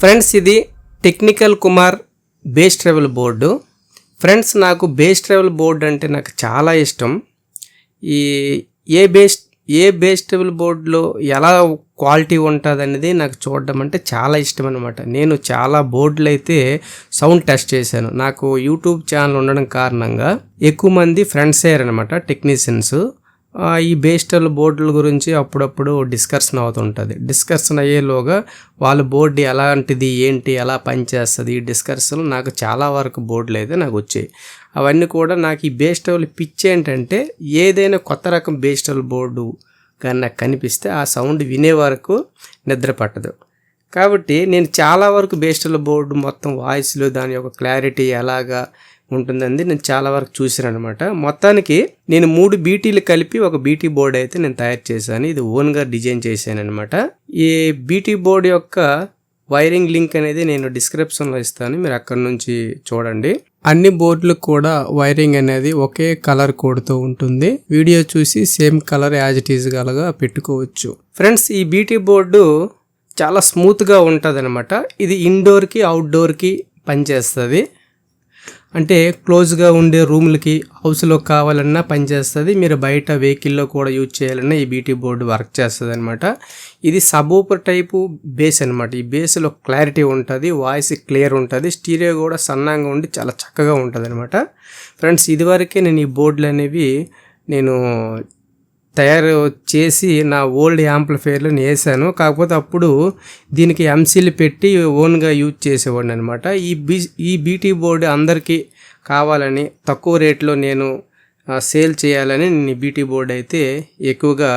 Friends ఇది technical Kumar bass treble board. Friends నాకు bass treble board అంటే నాకు చాలా ఇష్టం. ఈ ఏ బేస్ ఏ బేస్ ట్రావెల్ బోర్డులో ఎలా క్వాలిటీ ఉంటుంది అనేది నాకు చూడడం అంటే చాలా ఇష్టం అనమాట నేను చాలా బోర్డులు అయితే సౌండ్ టెస్ట్ చేశాను. నాకు యూట్యూబ్ ఛానల్ ఉండడం కారణంగా ఎక్కువ మంది ఫ్రెండ్స్ అయ్యారనమాట టెక్నీషియన్స్. ఈ బేస్టల్ బోర్డుల గురించి అప్పుడప్పుడు డిస్కషన్ అవుతుంటుంది. డిస్కషన్ అయ్యేలోగా వాళ్ళ బోర్డు ఎలాంటిది ఏంటి ఎలా పనిచేస్తుంది ఈ డిస్కషన్ నాకు చాలా వరకు బోర్డులు అయితే నాకు వచ్చాయి. అవన్నీ కూడా నాకు ఈ బేస్టల్ పిచ్ ఏంటంటే ఏదైనా కొత్త రకం బేస్టల్ బోర్డు కానీ నాకు కనిపిస్తే ఆ సౌండ్ వినే వరకు నిద్ర పట్టదు. కాబట్టి నేను చాలా వరకు బేస్టల్ బోర్డు మొత్తం వాయిస్లు దాని యొక్క క్లారిటీ ఎలాగా ఉంటుందండి. నేను చాలా వరకు చూసాను అనమాట మొత్తానికి నేను మూడు బీటీలు కలిపి ఒక బీటీ బోర్డ్ అయితే నేను తయారు చేశాను. ఇది ఓన్గా డిజైన్ చేశాను అనమాట ఈ బీటీ బోర్డు యొక్క వైరింగ్ లింక్ అనేది నేను డిస్క్రిప్షన్లో ఇస్తాను. మీరు అక్కడ నుంచి చూడండి. అన్ని బోర్డులకు కూడా వైరింగ్ అనేది ఒకే కలర్ కోడ్తో ఉంటుంది. వీడియో చూసి same colour as it is గలగా పెట్టుకోవచ్చు. ఫ్రెండ్స్ ఈ బీటీ బోర్డు చాలా స్మూత్గా ఉంటుంది ఇది ఇండోర్కి అవుట్డోర్కి పనిచేస్తుంది. అంటే క్లోజ్గా ఉండే రూమ్లకి హౌస్లో కావాలన్నా పనిచేస్తుంది మీరు బయట వెహికల్లో కూడా యూజ్ చేయాలన్నా ఈ బీటీ బోర్డు వర్క్ చేస్తుంది అనమాట ఇది సబూపర్ టైపు బేస్ అనమాట ఈ బేస్లో క్లారిటీ ఉంటుంది వాయిస్ క్లియర్ ఉంటుంది స్టీరియో కూడా సన్నంగా ఉండి చాలా చక్కగా ఉంటుంది అనమాట ఫ్రెండ్స్ ఇదివరకే నేను ఈ బోర్డులు అనేవి నేను తయారు చేసి నా ఓల్డ్ యాంప్లిఫైర్లో వేసాను. కాకపోతే అప్పుడు దీనికి ఎంసీలు పెట్టి ఓన్గా యూజ్ చేసేవాడిని అనమాట ఈ బీ ఈ బీటీ బోర్డు అందరికీ కావాలని తక్కువ రేట్లో నేను సేల్ చేయాలని నేను బీటీ బోర్డు అయితే ఎక్కువగా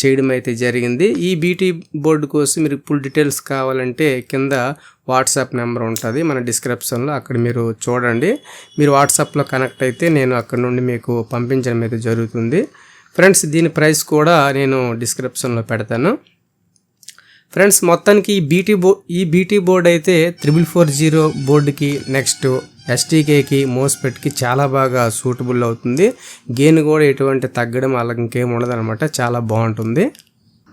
చేయడం అయితే జరిగింది. ఈ బీటీ బోర్డు కోసం మీరు ఫుల్ డీటెయిల్స్ కావాలంటే కింద వాట్సాప్ నెంబర్ ఉంటుంది. మన డిస్క్రిప్షన్లో అక్కడ మీరు చూడండి. మీరు వాట్సాప్లో కనెక్ట్ అయితే నేను అక్కడ నుండి మీకు పంపించడం అయితే జరుగుతుంది. ఫ్రెండ్స్ దీని ప్రైస్ కూడా నేను డిస్క్రిప్షన్లో పెడతాను. ఫ్రెండ్స్ మొత్తానికి ఈ బీటీ బో ఈ బీటీ బోర్డ్ అయితే త్రిబుల్ ఫోర్ జీరో బోర్డుకి నెక్స్ట్ ఎస్టీకేకి మోస్పెట్కి చాలా బాగా సూటబుల్ అవుతుంది. గెయిన్ కూడా ఎటువంటి తగ్గడం అలా ఇంకేం ఉండదనమాట చాలా బాగుంటుంది.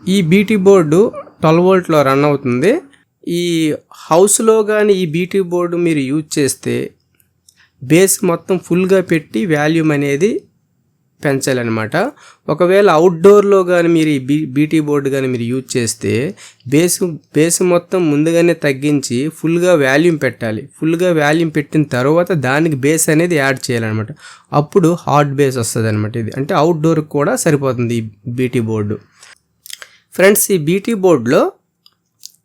ఈ బీటీ బోర్డు ట్వెల్వ్ వోల్ట్లో రన్ అవుతుంది. ఈ హౌస్లో కానీ ఈ బీటీ బోర్డు మీరు యూజ్ చేస్తే బేస్ మొత్తం ఫుల్గా పెట్టి వాల్యూమ్ అనేది పెంచాలన్నమాట ఒకవేళ అవుట్డోర్లో కానీ మీరు ఈ బీ బీటీ బోర్డు కానీ మీరు యూజ్ చేస్తే బేస్ బేస్ మొత్తం ముందుగానే తగ్గించి ఫుల్గా వాల్యూమ్ పెట్టాలి. ఫుల్గా వాల్యూమ్ పెట్టిన తర్వాత దానికి బేస్ అనేది యాడ్ చేయాలన్నమాట అప్పుడు హార్డ్ బేస్ వస్తుంది అనమాట ఇది. అంటే అవుట్డోర్కి కూడా సరిపోతుంది ఈ బీటీ బోర్డు. ఫ్రెండ్స్ ఈ బీటీ బోర్డులో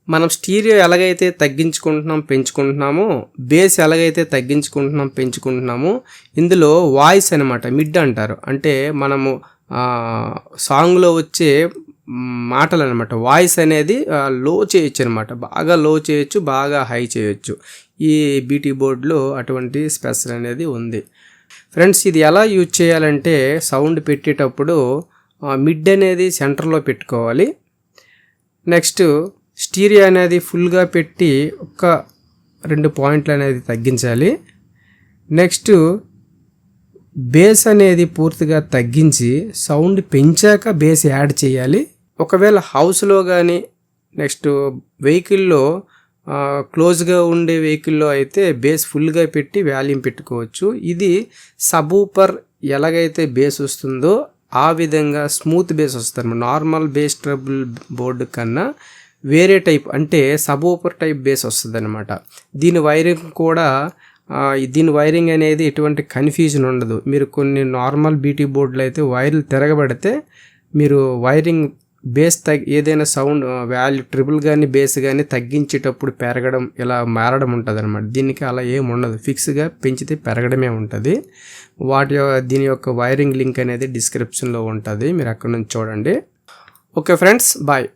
మనం స్టీరియో ఎలాగైతే తగ్గించుకుంటున్నాం పెంచుకుంటున్నామో బేస్ ఎలాగైతే తగ్గించుకుంటున్నాం పెంచుకుంటున్నామో ఇందులో వాయిస్ అనమాట మిడ్ అంటారు. అంటే మనము సాంగ్లో వచ్చే మాటలు అనమాట వాయిస్ అనేది లో చేయొచ్చు అనమాట బాగా లో చేయొచ్చు బాగా హై చేయొచ్చు. ఈ బీటీ బోర్డులో అటువంటి స్పెషల్ అనేది ఉంది. ఫ్రెండ్స్ ఇది ఎలా యూజ్ చేయాలంటే సౌండ్ పెట్టేటప్పుడు మిడ్ అనేది సెంటర్లో పెట్టుకోవాలి. నెక్స్ట్ స్టీరియో అనేది ఫుల్గా పెట్టి ఒక రెండు పాయింట్లు అనేది తగ్గించాలి. నెక్స్ట్ బేస్ అనేది పూర్తిగా తగ్గించి సౌండ్ పెంచాక బేస్ యాడ్ చేయాలి. ఒకవేళ హౌస్లో కానీ నెక్స్ట్ వెహికల్లో క్లోజ్గా ఉండే వెహికల్లో అయితే బేస్ ఫుల్గా పెట్టి వాల్యూమ్ పెట్టుకోవచ్చు. ఇది సబూపర్ ఎలాగైతే బేస్ వస్తుందో ఆ విధంగా స్మూత్ బేస్ వస్తుంది నార్మల్ బేస్ ట్రబుల్ బోర్డు కన్నా వేరే టైప్ అంటే సబ్ ఓపర్ టైప్ బేస్ వస్తుంది అనమాట దీని వైరింగ్ కూడా దీని వైరింగ్ అనేది ఎటువంటి కన్ఫ్యూజన్ ఉండదు. మీరు కొన్ని నార్మల్ బీటీ బోర్డులు అయితే వైర్లు తిరగబడితే మీరు వైరింగ్ బేస్ తగ్గి ఏదైనా సౌండ్ వాల్యూ ట్రిపుల్ కానీ బేస్ కానీ తగ్గించేటప్పుడు పెరగడం ఇలా మారడం ఉంటుంది అనమాట దీనికి అలా ఏం ఉండదు. ఫిక్స్గా పెంచితే పెరగడమే ఉంటుంది. వాటి దీని యొక్క వైరింగ్ లింక్ అనేది డిస్క్రిప్షన్లో ఉంటుంది. మీరు అక్కడ నుంచి చూడండి. Okay friends bye.